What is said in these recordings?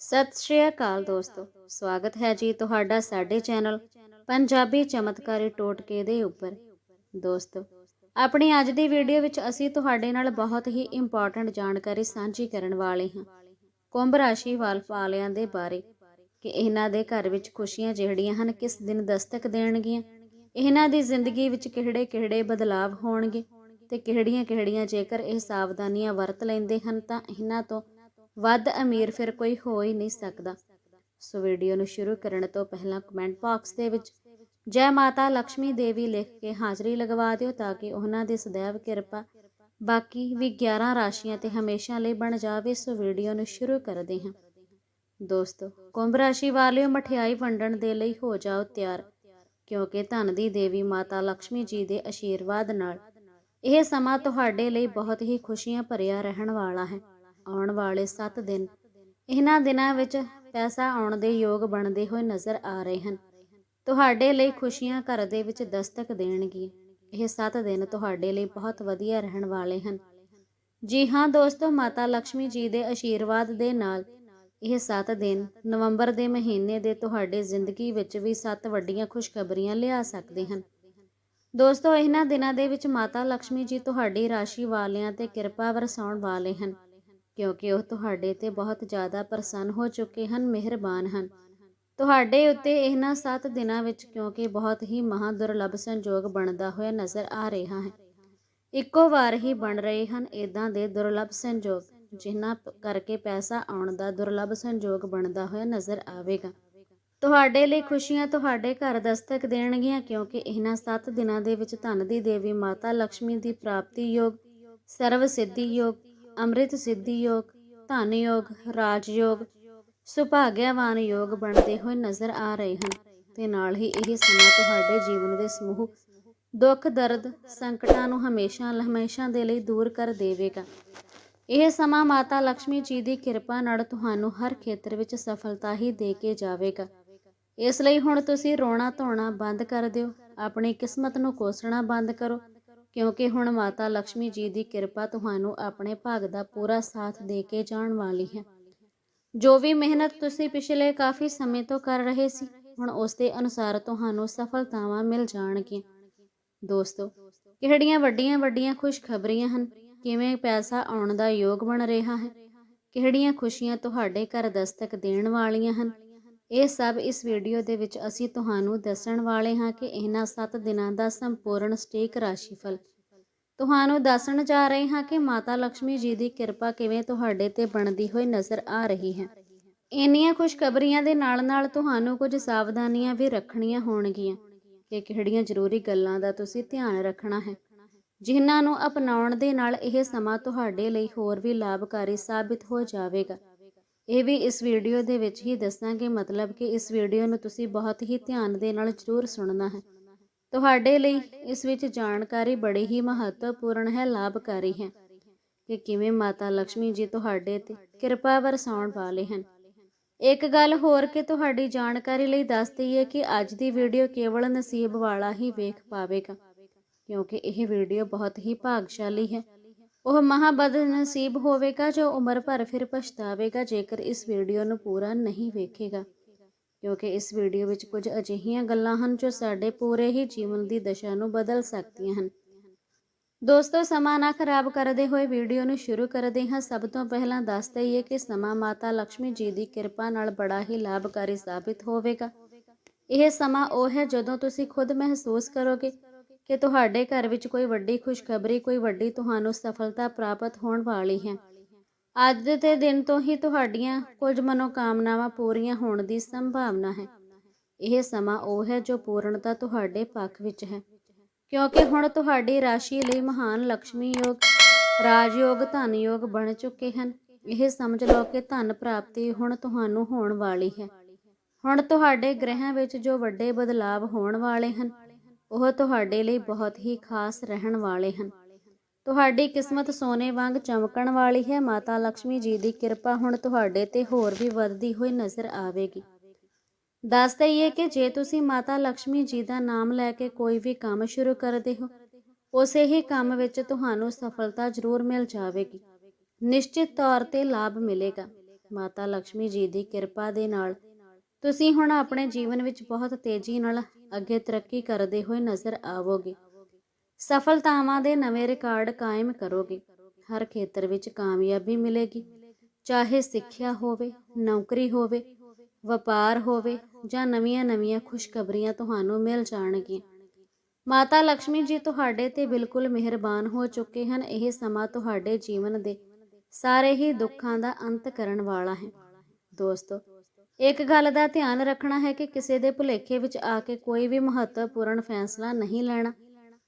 ਸਤਿ ਸ਼੍ਰੀ ਅਕਾਲ ਦੋਸਤੋ, ਸਵਾਗਤ ਹੈ ਜੀ ਤੁਹਾਡਾ ਸਾਡੇ ਚੈਨਲ ਪੰਜਾਬੀ ਚਮਤਕਾਰੀ ਟੋਟਕੇ ਦੇ ਉੱਪਰ। ਦੋਸਤੋ, ਆਪਣੀ ਅੱਜ ਦੀ ਵੀਡੀਓ ਵਿੱਚ ਅਸੀਂ ਤੁਹਾਡੇ ਨਾਲ ਬਹੁਤ ਹੀ ਇੰਪੋਰਟੈਂਟ ਜਾਣਕਾਰੀ ਸਾਂਝੀ ਕਰਨ ਵਾਲੇ ਹਾਂ। ਕੁੰਭ ਰਾਸ਼ੀ ਵਾਲਿਆਂ ਦੇ ਬਾਰੇ, ਕਿ ਇਹਨਾਂ ਦੇ ਘਰ ਵਿੱਚ ਖੁਸ਼ੀਆਂ ਜਿਹੜੀਆਂ ਹਨ, ਕਿਸ ਦਿਨ ਦਸਤਕ ਦੇਣਗੀਆਂ? ਇਹਨਾਂ ਦੀ ਜ਼ਿੰਦਗੀ ਵਿੱਚ ਕਿਹੜੇ-ਕਿਹੜੇ ਬਦਲਾਵ ਹੋਣਗੇ? ਤੇ ਕਿਹੜੀਆਂ-ਕਿਹੜੀਆਂ ਜੇਕਰ ਇਹ ਸਾਵਧਾਨੀਆਂ ਵਰਤ ਲੈਂਦੇ ਹਨ, ਤਾਂ ਇਹਨਾਂ ਤੋਂ ਵੱਧ ਅਮੀਰ ਫਿਰ ਕੋਈ ਹੋ ਹੀ ਨਹੀਂ ਸਕਦਾ। ਸੋ ਵੀਡੀਓ ਨੂੰ ਸ਼ੁਰੂ ਕਰਨ ਤੋਂ ਪਹਿਲਾਂ ਕਮੈਂਟ ਬਾਕਸ ਦੇ ਵਿੱਚ ਜੈ ਮਾਤਾ ਲక్ష్ਮੀ ਦੇਵੀ ਲਿਖ ਕੇ ਹਾਜ਼ਰੀ ਲਗਵਾ ਦਿਓ ਤਾਂ ਕਿ ਉਹਨਾਂ ਦੀ ਸदैव ਕਿਰਪਾ ਬਾਕੀ ਵੀ 11 ਰਾਸ਼ੀਆਂ ਤੇ ਹਮੇਸ਼ਾ ਲਈ ਬਣ ਜਾਵੇ। ਸੋ ਵੀਡੀਓ ਨੂੰ ਸ਼ੁਰੂ ਕਰਦੇ ਹਾਂ। ਦੋਸਤੋ, ਕੁੰਭ ਰਾਸ਼ੀ ਵਾਲਿਓ, ਮਠਿਆਈ ਵੰਡਣ ਦੇ ਲਈ ਹੋ ਜਾਓ ਤਿਆਰ, ਕਿਉਂਕਿ ਧਨ ਦੀ ਦੇਵੀ ਮਾਤਾ ਲక్ష్ਮੀ ਜੀ ਦੇ ਆਸ਼ੀਰਵਾਦ ਨਾਲ ਇਹ ਸਮਾਂ ਤੁਹਾਡੇ ਲਈ ਬਹੁਤ ਹੀ ਖੁਸ਼ੀਆਂ ਭਰਿਆ ਰਹਿਣ ਵਾਲਾ ਹੈ। ਆਉਣ ਵਾਲੇ 7 ਦਿਨ। ਇਹਨਾਂ ਦਿਨਾਂ ਵਿੱਚ ਪੈਸਾ ਆਉਣ ਦੇ ਯੋਗ ਬਣਦੇ ਹੋਏ ਨਜ਼ਰ ਆ ਰਹੇ ਹਨ। ਤੁਹਾਡੇ ਲਈ ਖੁਸ਼ੀਆਂ ਘਰ ਦੇ ਵਿੱਚ ਦਸਤਕ ਦੇਣਗੀਆਂ ਇਹ 7 ਦਿਨ ਤੁਹਾਡੇ ਲਈ ਬਹੁਤ ਵਧੀਆ ਰਹਿਣ ਵਾਲੇ ਹਨ। ਜੀ ਹਾਂ ਦੋਸਤੋ, ਮਾਤਾ ਲక్ష్ਮੀ ਜੀ ਦੇ ਆਸ਼ੀਰਵਾਦ ਦੇ ਨਾਲ ਇਹ 7 ਦਿਨ ਨਵੰਬਰ ਦੇ ਮਹੀਨੇ ਦੇ ਤੁਹਾਡੇ ਜ਼ਿੰਦਗੀ ਵਿੱਚ ਵੀ 7 ਵੱਡੀਆਂ ਖੁਸ਼ਖਬਰੀਆਂ ਲਿਆ ਸਕਦੇ ਹਨ। ਦੋਸਤੋ, ਇਹਨਾਂ ਦਿਨਾਂ ਦੇ ਵਿੱਚ ਮਾਤਾ ਲక్ష్ਮੀ ਜੀ ਤੁਹਾਡੀ ਰਾਸ਼ੀ ਵਾਲਿਆਂ ਤੇ ਕਿਰਪਾ ਵਰਸਾਉਣ ਵਾਲੇ ਹਨ। ਕਿਉਂਕਿ ਉਹ ਤੁਹਾਡੇ ਤੇ ਬਹੁਤ ਜ਼ਿਆਦਾ ਪ੍ਰਸੰਨ ਹੋ ਚੁੱਕੇ ਹਨ, ਮਿਹਰਬਾਨ ਹਨ। ਤੁਹਾਡੇ ਉੱਤੇ ਇਹਨਾਂ 7 ਦਿਨਾਂ ਵਿੱਚ ਕਿਉਂਕਿ ਬਹੁਤ ਹੀ ਮਹਾ ਦੁਰਲੱਭ ਸੰਜੋਗ ਬਣਦਾ ਹੋਇਆ ਨਜ਼ਰ ਆ ਰਿਹਾ ਹੈ। ਇੱਕੋ ਵਾਰ ਹੀ ਬਣ ਰਹੇ ਹਨ ਇਦਾਂ ਦੇ ਦੁਰਲੱਭ ਸੰਜੋਗ, ਜਿਨ੍ਹਾਂ ਕਰਕੇ ਪੈਸਾ ਆਉਣ ਦਾ ਦੁਰਲੱਭ ਸੰਜੋਗ ਬਣਦਾ ਹੋਇਆ ਨਜ਼ਰ ਆਵੇਗਾ। ਤੁਹਾਡੇ ਲਈ ਖੁਸ਼ੀਆਂ ਤੁਹਾਡੇ ਘਰ ਦਸਤਕ ਦੇਣਗੀਆਂ ਕਿਉਂਕਿ ਇਹਨਾਂ 7 ਦਿਨਾਂ ਦੇ ਵਿੱਚ ਧਨ ਦੀ ਦੇਵੀ ਮਾਤਾ ਲక్ష్ਮੀ ਦੀ ਪ੍ਰਾਪਤੀ ਯੋਗ, ਸਰਵ ਸਿੱਧੀ ਯੋਗ ਅੰਮ੍ਰਿਤ ਸਿੱਧੀ ਯੋਗ, ਧਨ ਯੋਗ, ਰਾਜ ਯੋਗ, ਸੁਭਾਗਿਆਵਾਨ ਯੋਗ ਬਣਦੇ ਹੋਏ ਨਜ਼ਰ ਆ ਰਹੇ ਹਨ। ਤੇ ਨਾਲ ਹੀ ਇਹ ਸਮਾਂ ਤੁਹਾਡੇ ਜੀਵਨ ਦੇ ਸਮੂਹ ਦੁੱਖ, ਦਰਦ, ਸੰਕਟਾਂ ਨੂੰ ਹਮੇਸ਼ਾ ਹਮੇਸ਼ਾ ਦੇ ਲਈ ਦੂਰ ਕਰ ਦੇਵੇਗਾ। ਇਹ ਸਮਾਂ ਮਾਤਾ ਲక్ష్ਮੀ ਜੀ ਦੀ ਕਿਰਪਾ ਨਾਲ ਤੁਹਾਨੂੰ ਹਰ ਖੇਤਰ ਵਿੱਚ ਸਫਲਤਾ ਹੀ ਦੇ ਕੇ ਜਾਵੇਗਾ। ਇਸ ਲਈ ਹੁਣ ਤੁਸੀਂ ਰੋਣਾ ਧੋਣਾ ਬੰਦ ਕਰ ਦਿਓ, ਆਪਣੀ ਕਿਸਮਤ ਨੂੰ ਕੋਸਣਾ ਬੰਦ ਕਰੋ ਕਿਉਂਕਿ ਹੁਣ ਮਾਤਾ ਲక్ష్ਮੀ ਜੀ ਦੀ ਕਿਰਪਾ ਤੁਹਾਨੂੰ ਆਪਣੇ ਭਾਗ ਦਾ ਪੂਰਾ ਸਾਥ ਦੇ ਕੇ ਜਾਣ ਵਾਲੀ ਹੈ। ਜੋ ਵੀ ਮਿਹਨਤ ਤੁਸੀਂ ਪਿਛਲੇ ਕਾਫੀ ਸਮੇਂ ਤੋਂ ਕਰ ਰਹੇ ਸੀ, ਹੁਣ ਉਸ ਦੇ ਅਨੁਸਾਰ ਤੁਹਾਨੂੰ ਸਫਲਤਾਵਾਂ ਮਿਲ ਜਾਣਗੀਆਂ। ਦੋਸਤੋ, ਕਿਹੜੀਆਂ ਵੱਡੀਆਂ ਵੱਡੀਆਂ ਖੁਸ਼ਖਬਰੀਆਂ ਹਨ? ਕਿਵੇਂ ਪੈਸਾ ਆਉਣ ਦਾ ਯੋਗ ਬਣ ਰਿਹਾ ਹੈ? ਕਿਹੜੀਆਂ ਖੁਸ਼ੀਆਂ ਤੁਹਾਡੇ ਘਰ ਦਸਤਕ ਦੇਣ ਵਾਲੀਆਂ ਹਨ? ਇਹ ਸਭ ਇਸ ਵੀਡੀਓ ਦੇ ਵਿੱਚ ਅਸੀਂ ਤੁਹਾਨੂੰ ਦੱਸਣ ਵਾਲੇ ਹਾਂ ਕਿ ਇਹਨਾਂ 7 ਦਿਨਾਂ ਦਾ ਸੰਪੂਰਨ ਸਟੇਕ ਰਾਸ਼ੀਫਲ। ਤੁਹਾਨੂੰ ਦੱਸਣ ਜਾ ਰਹੇ ਹਾਂ ਕਿ ਮਾਤਾ ਲక్ష్ਮੀ ਜੀ ਦੀ ਕਿਰਪਾ ਕਿਵੇਂ ਤੁਹਾਡੇ ਤੇ ਬਣਦੀ ਹੋਈ ਨਜ਼ਰ ਆ ਰਹੀ ਹੈ। ਇੰਨੀਆਂ ਖੁਸ਼ਖਬਰੀਆਂ ਦੇ ਨਾਲ-ਨਾਲ ਤੁਹਾਨੂੰ ਕੁਝ ਸਾਵਧਾਨੀਆਂ ਵੀ ਰੱਖਣੀਆਂ ਹੋਣਗੀਆਂ ਕਿ ਕਿਹੜੀਆਂ ਜ਼ਰੂਰੀ ਗੱਲਾਂ ਦਾ ਤੁਸੀਂ ਧਿਆਨ ਰੱਖਣਾ ਹੈ। ਜਿਨ੍ਹਾਂ ਨੂੰ ਅਪਣਾਉਣ ਦੇ ਨਾਲ ਇਹ ਸਮਾਂ ਤੁਹਾਡੇ ਲਈ ਹੋਰ ਵੀ ਲਾਭਕਾਰੀ ਸਾਬਿਤ ਹੋ ਜਾਵੇਗਾ। ਇਹ ਵੀ ਇਸ ਵੀਡੀਓ ਦੇ ਵਿੱਚ ਹੀ ਦੱਸਾਂਗੇ ਮਤਲਬ ਕਿ ਇਸ ਵੀਡੀਓ ਨੂੰ ਤੁਸੀਂ ਬਹੁਤ ਹੀ ਧਿਆਨ ਦੇ ਨਾਲ ਜ਼ਰੂਰ ਸੁਣਨਾ ਹੈ। ਤੁਹਾਡੇ ਲਈ ਇਸ ਵਿੱਚ ਜਾਣਕਾਰੀ ਬੜੀ ਹੀ ਮਹੱਤਵਪੂਰਨ ਹੈ, ਲਾਭਕਾਰੀ ਹੈ ਕਿ ਕਿਵੇਂ ਮਾਤਾ ਲక్ష్ਮੀ ਜੀ ਤੁਹਾਡੇ ਤੇ ਕਿਰਪਾ ਵਰਸਾਉਣ ਵਾਲੇ ਹਨ। ਇੱਕ ਗੱਲ ਹੋਰ ਕਿ ਤੁਹਾਡੀ ਜਾਣਕਾਰੀ ਲਈ ਦੱਸ ਦਈਏ ਕਿ ਅੱਜ ਦੀ ਵੀਡੀਓ ਕੇਵਲ ਨਸੀਬ ਵਾਲਾ ਹੀ ਵੇਖ ਪਾਵੇਗਾ, ਕਿਉਂਕਿ ਇਹ ਵੀਡੀਓ ਬਹੁਤ ਹੀ ਭਾਗਸ਼ਾਲੀ ਹੈ ਉਹ ਮਹਾਬਦ ਨਸੀਬ ਹੋਵੇਗਾ ਜੋ ਉਮਰ ਭਰ ਫਿਰ ਪਛਤਾਵੇਗਾ, ਜੇਕਰ ਇਸ ਵੀਡੀਓ ਨੂੰ ਪੂਰਾ ਨਹੀਂ ਵੇਖੇਗਾ। ਕਿਉਂਕਿ ਇਸ ਵੀਡੀਓ ਵਿੱਚ ਕੁਝ ਅਜਿਹੀਆਂ ਗੱਲਾਂ ਹਨ ਜੋ ਸਾਡੇ ਪੂਰੇ ਹੀ ਜੀਵਨ ਦੀ ਦਸ਼ਾ ਨੂੰ ਬਦਲ ਸਕਦੀਆਂ ਹਨ। ਦੋਸਤੋ, ਸਮਾਂ ਨਾ ਖਰਾਬ ਕਰਦੇ ਹੋਏ ਵੀਡੀਓ ਨੂੰ ਸ਼ੁਰੂ ਕਰਦੇ ਹਾਂ। ਸਭ ਤੋਂ ਪਹਿਲਾਂ ਦੱਸ ਦਈਏ ਕਿ ਸਮਾਂ ਮਾਤਾ ਲక్ష్ਮੀ ਜੀ ਦੀ ਕਿਰਪਾ ਨਾਲ ਬੜਾ ਹੀ ਲਾਭਕਾਰੀ ਸਾਬਿਤ ਹੋਵੇਗਾ। ਇਹ ਸਮਾਂ ਉਹ ਹੈ ਜਦੋਂ ਤੁਸੀਂ ਖੁਦ ਮਹਿਸੂਸ ਕਰੋਗੇ ਕਿ ਤੁਹਾਡੇ ਘਰ ਵਿੱਚ ਕੋਈ ਵੱਡੀ ਖੁਸ਼ਖਬਰੀ, ਕੋਈ ਵੱਡੀ ਤੁਹਾਨੂੰ ਸਫਲਤਾ ਪ੍ਰਾਪਤ ਹੋਣ ਵਾਲੀ ਹੈ। ਅੱਜ ਦੇ ਦਿਨ ਤੋਂ ਹੀ ਤੁਹਾਡੀਆਂ ਕੁਝ ਮਨੋਕਾਮਨਾਵਾਂ ਪੂਰੀਆਂ ਹੋਣ ਦੀ ਸੰਭਾਵਨਾ ਹੈ। ਇਹ ਸਮਾਂ ਉਹ ਹੈ ਜੋ ਪੂਰਨਤਾ ਤੁਹਾਡੇ ਪੱਖ ਵਿੱਚ ਹੈ। ਕਿਉਂਕਿ ਹੁਣ ਤੁਹਾਡੀ ਰਾਸ਼ੀ ਲਈ ਮਹਾਨ ਲక్ష్ਮੀ ਯੋਗ ਰਾਜਯੋਗ ਧਨ ਯੋਗ ਬਣ ਚੁੱਕੇ ਹਨ। ਇਹ ਸਮਝ ਲਓ ਕਿ ਧਨ ਪ੍ਰਾਪਤੀ ਹੁਣ ਤੁਹਾਨੂੰ ਹੋਣ ਵਾਲੀ ਹੈ। ਹੁਣ ਤੁਹਾਡੇ ਗ੍ਰਹਿਾਂ ਵਿੱਚ ਜੋ ਵੱਡੇ ਬਦਲਾਵ ਹੋਣ ਵਾਲੇ ਹਨ ਉਹ ਤੁਹਾਡੇ ਲਈ ਬਹੁਤ ਹੀ ਖਾਸ ਰਹਿਣ ਵਾਲੇ ਹਨ। ਤੁਹਾਡੀ ਕਿਸਮਤ ਸੋਨੇ ਵਾਂਗ ਚਮਕਣ ਵਾਲੀ ਹੈ। ਮਾਤਾ ਲక్ష్ਮੀ ਜੀ ਦੀ ਕਿਰਪਾ ਹੁਣ ਤੁਹਾਡੇ ਤੇ ਹੋਰ ਵੀ ਵੱਧਦੀ ਹੋਈ ਨਜ਼ਰ ਆਵੇਗੀ। ਦੱਸ ਦਈਏ ਕਿ ਜੇ ਤੁਸੀਂ ਮਾਤਾ ਲక్ష్ਮੀ ਜੀ ਦਾ ਨਾਮ ਲੈ ਕੇ ਕੋਈ ਵੀ ਕੰਮ ਸ਼ੁਰੂ ਕਰਦੇ ਹੋ, ਉਸੇ ਹੀ ਕੰਮ ਵਿੱਚ ਤੁਹਾਨੂੰ ਸਫਲਤਾ ਜ਼ਰੂਰ ਮਿਲ ਜਾਵੇਗੀ। ਨਿਸ਼ਚਿਤ ਤੌਰ ਤੇ ਲਾਭ ਮਿਲੇਗਾ। ਮਾਤਾ ਲక్ష్ਮੀ ਜੀ ਦੀ ਕਿਰਪਾ ਦੇ ਨਾਲ ਤੁਸੀਂ ਹੁਣ ਆਪਣੇ ਜੀਵਨ ਵਿੱਚ ਬਹੁਤ ਤੇਜ਼ੀ ਨਾਲ ਅੱਗੇ ਤਰੱਕੀ ਕਰਦੇ ਹੋਏ ਨਜ਼ਰ ਆਵੋਗੇ। ਸਫਲਤਾਵਾਂ ਦੇ ਨਵੇਂ ਰਿਕਾਰਡ ਕਾਇਮ ਕਰੋਗੇ। ਹਰ ਖੇਤਰ ਵਿੱਚ ਕਾਮਯਾਬੀ ਮਿਲੇਗੀ। ਚਾਹੇ ਸਿੱਖਿਆ ਹੋਵੇ, ਨੌਕਰੀ ਹੋਵੇ, ਵਪਾਰ ਹੋਵੇ ਜਾਂ ਨਵੀਆਂ-ਨਵੀਆਂ ਖੁਸ਼ਖਬਰੀਆਂ ਤੁਹਾਨੂੰ ਮਿਲ ਜਾਣਗੀਆਂ। ਮਾਤਾ ਲక్ష్ਮੀ ਜੀ ਤੁਹਾਡੇ ਤੇ ਬਿਲਕੁਲ ਮਿਹਰਬਾਨ ਹੋ ਚੁੱਕੇ ਹਨ। ਇਹ ਸਮਾਂ ਤੁਹਾਡੇ ਜੀਵਨ ਦੇ ਸਾਰੇ ਹੀ ਦੁੱਖਾਂ ਦਾ ਅੰਤ ਕਰਨ ਵਾਲਾ ਹੈ। ਦੋਸਤੋ ਇੱਕ ਗੱਲ ਦਾ ਧਿਆਨ ਰੱਖਣਾ ਹੈ ਕਿ ਕਿਸੇ ਦੇ ਭੁਲੇਖੇ ਵਿੱਚ ਆ ਕੇ ਕੋਈ ਵੀ ਮਹੱਤਵਪੂਰਨ ਫੈਸਲਾ ਨਹੀਂ ਲੈਣਾ।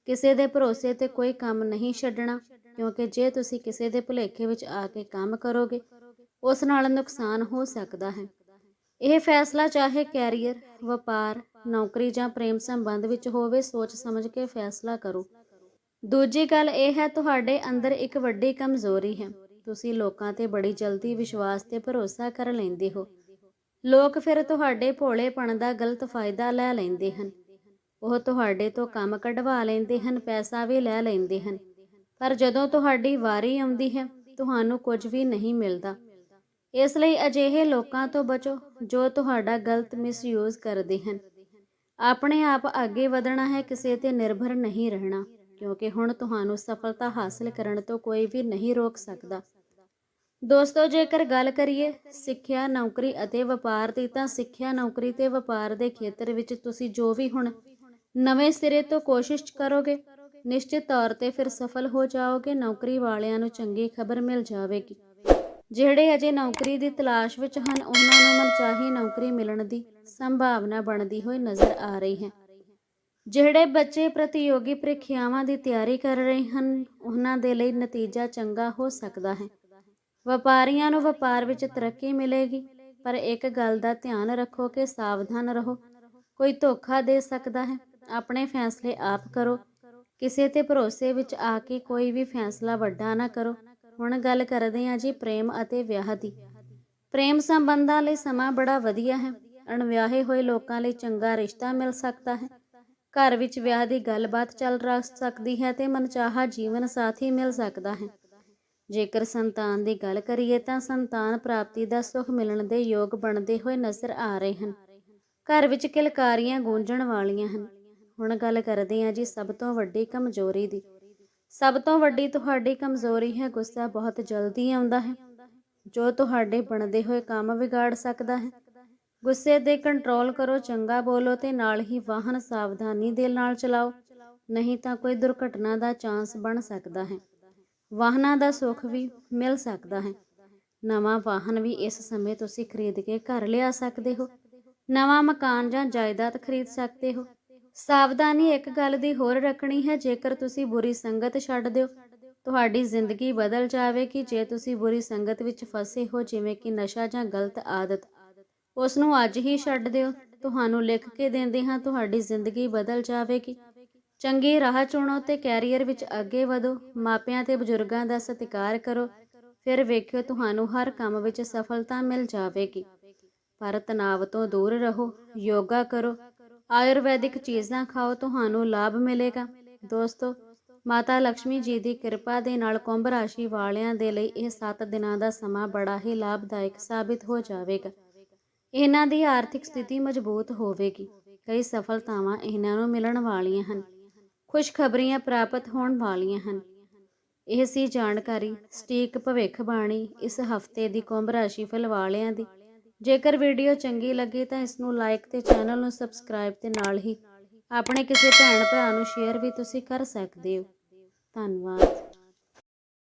ਕਿਸੇ ਦੇ ਭਰੋਸੇ ਤੇ ਕੋਈ ਕੰਮ ਨਹੀਂ ਛੱਡਣਾ, ਕਿਉਂਕਿ ਜੇ ਤੁਸੀਂ ਕਿਸੇ ਦੇ ਭੁਲੇਖੇ ਵਿੱਚ ਆ ਕੇ ਕੰਮ ਕਰੋਗੇ, ਉਸ ਨਾਲ ਨੁਕਸਾਨ ਹੋ ਸਕਦਾ ਹੈ। ਇਹ ਫੈਸਲਾ ਚਾਹੇ ਕੈਰੀਅਰ, ਵਪਾਰ, ਨੌਕਰੀ ਜਾਂ ਪ੍ਰੇਮ ਸੰਬੰਧ ਵਿੱਚ ਹੋਵੇ, ਸੋਚ ਸਮਝ ਕੇ ਫੈਸਲਾ ਕਰੋ। ਦੂਜੀ ਗੱਲ ਇਹ ਹੈ, ਤੁਹਾਡੇ ਅੰਦਰ ਇੱਕ ਵੱਡੀ ਕਮਜ਼ੋਰੀ ਹੈ। ਤੁਸੀਂ ਲੋਕਾਂ ਤੇ ਬੜੀ ਜਲਦੀ ਵਿਸ਼ਵਾਸ ਤੇ ਭਰੋਸਾ ਕਰ ਲੈਂਦੇ ਹੋ। ਲੋਕ ਫਿਰ ਤੁਹਾਡੇ ਭੋਲੇਪਣ ਦਾ ਗਲਤ ਫਾਇਦਾ ਲੈ ਲੈਂਦੇ ਹਨ। ਉਹ ਤੁਹਾਡੇ ਤੋਂ ਕੰਮ ਕਢਵਾ ਲੈਂਦੇ ਹਨ, ਪੈਸਾ ਵੀ ਲੈ ਲੈਂਦੇ ਹਨ। ਪਰ ਜਦੋਂ ਤੁਹਾਡੀ ਵਾਰੀ ਆਉਂਦੀ ਹੈ, ਤੁਹਾਨੂੰ ਕੁਝ ਵੀ ਨਹੀਂ ਮਿਲਦਾ। ਇਸ ਲਈ ਅਜਿਹੇ ਲੋਕਾਂ ਤੋਂ ਬਚੋ, ਜੋ ਤੁਹਾਡਾ ਗਲਤ ਮਿਸਯੂਜ਼ ਕਰਦੇ ਹਨ। ਆਪਣੇ ਆਪ ਅੱਗੇ ਵਧਣਾ ਹੈ, ਕਿਸੇ ਤੇ ਨਿਰਭਰ ਨਹੀਂ ਰਹਿਣਾ, ਕਿਉਂਕਿ ਹੁਣ ਤੁਹਾਨੂੰ ਸਫਲਤਾ ਹਾਸਲ ਕਰਨ ਤੋਂ ਕੋਈ ਵੀ ਨਹੀਂ ਰੋਕ ਸਕਦਾ। ਦੋਸਤੋ, ਜੇਕਰ ਗੱਲ ਕਰੀਏ ਸਿੱਖਿਆ, ਨੌਕਰੀ ਅਤੇ ਵਪਾਰ ਦੀ, ਤਾਂ ਸਿੱਖਿਆ, ਨੌਕਰੀ ਤੇ ਵਪਾਰ ਦੇ ਖੇਤਰ ਵਿੱਚ ਤੁਸੀਂ ਜੋ ਵੀ ਹੁਣ ਨਵੇਂ ਸਿਰੇ ਤੋਂ ਕੋਸ਼ਿਸ਼ ਕਰੋਗੇ, ਨਿਸ਼ਚਿਤ ਤੌਰ ਤੇ ਫਿਰ ਸਫਲ ਹੋ ਜਾਓਗੇ, ਨੌਕਰੀ ਵਾਲਿਆਂ ਨੂੰ ਚੰਗੀ ਖਬਰ ਮਿਲ ਜਾਵੇਗੀ। ਜਿਹੜੇ ਅਜੇ ਨੌਕਰੀ ਦੀ ਤਲਾਸ਼ ਵਿੱਚ ਹਨ, ਉਹਨਾਂ ਨੂੰ ਮਨਚਾਹੀ ਨੌਕਰੀ ਮਿਲਣ ਦੀ ਸੰਭਾਵਨਾ ਬਣਦੀ ਹੋਈ ਨਜ਼ਰ ਆ ਰਹੀ ਹੈ। ਜਿਹੜੇ ਬੱਚੇ ਪ੍ਰਤੀਯੋਗੀ ਪ੍ਰੀਖਿਆਵਾਂ ਦੀ ਤਿਆਰੀ ਕਰ ਰਹੇ ਹਨ, ਉਹਨਾਂ ਦੇ ਲਈ ਨਤੀਜਾ ਚੰਗਾ ਹੋ ਸਕਦਾ ਹੈ। ਵਪਾਰੀਆਂ ਨੂੰ ਵਪਾਰ ਵਿੱਚ ਤਰੱਕੀ ਮਿਲੇਗੀ, ਪਰ ਇੱਕ ਗੱਲ ਦਾ ਧਿਆਨ ਰੱਖੋ ਕਿ ਸਾਵਧਾਨ ਰਹੋ। ਕੋਈ ਧੋਖਾ ਦੇ ਸਕਦਾ ਹੈ। ਆਪਣੇ ਫੈਸਲੇ ਆਪ ਕਰੋ। ਕਿਸੇ ਤੇ ਭਰੋਸੇ ਵਿੱਚ ਆ ਕੇ ਕੋਈ ਵੀ ਫੈਸਲਾ ਵੱਡਾ ਨਾ ਕਰੋ। ਹੁਣ ਗੱਲ ਕਰਦੇ ਹਾਂ ਜੀ ਪ੍ਰੇਮ ਅਤੇ ਵਿਆਹ ਦੀ। ਪ੍ਰੇਮ ਸੰਬੰਧਾਂ ਲਈ ਸਮਾਂ ਬੜਾ ਵਧੀਆ ਹੈ। ਅਣਵਿਆਹੇ ਹੋਏ ਲੋਕਾਂ ਲਈ ਚੰਗਾ ਰਿਸ਼ਤਾ ਮਿਲ ਸਕਦਾ ਹੈ। ਘਰ ਵਿੱਚ ਵਿਆਹ ਦੀ ਗੱਲਬਾਤ ਚੱਲ ਰ ਸਕਦੀ ਹੈ ਤੇ ਮਨਚਾਹਾ ਜੀਵਨ ਸਾਥੀ ਮਿਲ ਸਕਦਾ ਹੈ। ਜੇਕਰ ਸੰਤਾਨ ਦੀ ਗੱਲ ਕਰੀਏ ਤਾਂ ਸੰਤਾਨ ਪ੍ਰਾਪਤੀ ਦਾ ਸੁਖ ਮਿਲਣ ਦੇ ਯੋਗ ਬਣਦੇ ਹੋਏ ਨਜ਼ਰ ਆ ਰਹੇ ਹਨ। ਘਰ ਵਿੱਚ ਕਿਲਕਾਰੀਆਂ ਗੂੰਜਣ ਵਾਲੀਆਂ ਹਨ। ਹੁਣ ਗੱਲ ਕਰਦੇ ਹਾਂ ਜੀ ਸਭ ਤੋਂ ਵੱਡੀ ਕਮਜ਼ੋਰੀ ਦੀ। ਸਭ ਤੋਂ ਵੱਡੀ ਤੁਹਾਡੀ ਕਮਜ਼ੋਰੀ ਹੈ, ਗੁੱਸਾ ਬਹੁਤ ਜਲਦੀ ਆਉਂਦਾ ਹੈ। ਜੋ ਤੁਹਾਡੇ ਬਣਦੇ ਹੋਏ ਕੰਮ ਵਿਗਾੜ ਸਕਦਾ ਹੈ। ਗੁੱਸੇ ਦੇ ਕੰਟਰੋਲ ਕਰੋ, ਚੰਗਾ ਬੋਲੋ ਤੇ ਨਾਲ ਹੀ ਵਾਹਨ ਸਾਵਧਾਨੀ ਦੇ ਨਾਲ ਚਲਾਓ। ਨਹੀਂ ਤਾਂ ਕੋਈ ਦੁਰਘਟਨਾ ਦਾ ਚਾਂਸ ਬਣ ਸਕਦਾ ਹੈ। ਵਾਹਨਾਂ ਦਾ ਸੁੱਖ ਵੀ ਮਿਲ ਸਕਦਾ ਹੈ। ਨਵਾਂ ਵਾਹਨ ਵੀ ਇਸ ਸਮੇਂ ਤੁਸੀਂ ਖਰੀਦ ਕੇ ਘਰ ਲਿਆ ਸਕਦੇ ਹੋ। ਨਵਾਂ ਮਕਾਨ ਜਾਂ ਜਾਇਦਾਦ ਖਰੀਦ ਸਕਦੇ ਹੋ। ਸਾਵਧਾਨੀ ਇੱਕ ਗੱਲ ਦੀ ਹੋਰ ਰੱਖਣੀ ਹੈ, ਜੇਕਰ ਤੁਸੀਂ ਬੁਰੀ ਸੰਗਤ ਛੱਡ ਦਿਓ। ਤੁਹਾਡੀ ਜ਼ਿੰਦਗੀ ਬਦਲ ਜਾਵੇਗੀ ਜੇ ਤੁਸੀਂ ਬੁਰੀ ਸੰਗਤ ਵਿੱਚ ਫਸੇ ਹੋ, ਜਿਵੇਂ ਕਿ ਨਸ਼ਾ ਜਾਂ ਗਲਤ ਆਦਤ। ਉਸ ਨੂੰ ਅੱਜ ਹੀ ਛੱਡ ਦਿਓ। ਤੁਹਾਨੂੰ ਲਿਖ ਕੇ ਦਿੰਦੇ ਹਾਂ, ਤੁਹਾਡੀ ਜ਼ਿੰਦਗੀ ਬਦਲ ਜਾਵੇਗੀ। ਚੰਗੀ ਰਾਹ ਚੁਣੋ ਤੇ ਕੈਰੀਅਰ ਵਿੱਚ ਅੱਗੇ ਵਧੋ। ਮਾਪਿਆਂ ਤੇ ਬਜ਼ੁਰਗਾਂ ਦਾ ਸਤਿਕਾਰ ਕਰੋ। ਫਿਰ ਵੇਖਿਓ ਤੁਹਾਨੂੰ ਹਰ ਕੰਮ ਵਿੱਚ ਸਫਲਤਾ ਮਿਲ ਜਾਵੇਗੀ। ਪਰ ਤਣਾਅ ਤੋਂ ਦੂਰ ਰਹੋ, ਯੋਗਾ ਕਰੋ। ਆਯੁਰਵੈਦਿਕ ਚੀਜ਼ਾਂ ਖਾਓ, ਤੁਹਾਨੂੰ ਲਾਭ ਮਿਲੇਗਾ। ਦੋਸਤੋ, ਮਾਤਾ ਲక్ష్ਮੀ ਜੀ ਦੀ ਕਿਰਪਾ ਦੇ ਨਾਲ ਕੁੰਭ ਰਾਸ਼ੀ ਵਾਲਿਆਂ ਦੇ ਲਈ ਇਹ 7 ਦਿਨਾਂ ਦਾ ਸਮਾਂ ਬੜਾ ਹੀ ਲਾਭਦਾਇਕ ਸਾਬਿਤ ਹੋ ਜਾਵੇਗਾ। ਇਹਨਾਂ ਦੀ ਆਰਥਿਕ ਸਥਿਤੀ ਮਜ਼ਬੂਤ ਹੋਵੇਗੀ। ਕਈ ਸਫਲਤਾਵਾਂ ਇਹਨਾਂ ਨੂੰ ਮਿਲਣ ਵਾਲੀਆਂ ਹਨ। ਖੁਸ਼ਖਬਰੀਆਂ ਪ੍ਰਾਪਤ ਹੋਣ ਵਾਲੀਆਂ ਹਨ। ਇਹ ਸੀ ਜਾਣਕਾਰੀ, ਸਟੀਕ ਭਵਿੱਖਬਾਣੀ ਇਸ ਹਫ਼ਤੇ ਦੀ ਕੁੰਭ ਰਾਸ਼ੀ ਫਲ ਵਾਲਿਆਂ ਦੀ। ਜੇਕਰ ਵੀਡੀਓ ਚੰਗੀ ਲੱਗੀ ਤਾਂ ਇਸ ਨੂੰ ਲਾਈਕ ਤੇ ਚੈਨਲ ਨੂੰ ਸਬਸਕ੍ਰਾਈਬ ਤੇ ਨਾਲ ਹੀ ਆਪਣੇ ਕਿਸੇ ਭੈਣ ਭਰਾ ਨੂੰ ਸ਼ੇਅਰ ਵੀ ਤੁਸੀਂ ਕਰ ਸਕਦੇ ਹੋ। ਧੰਨਵਾਦ।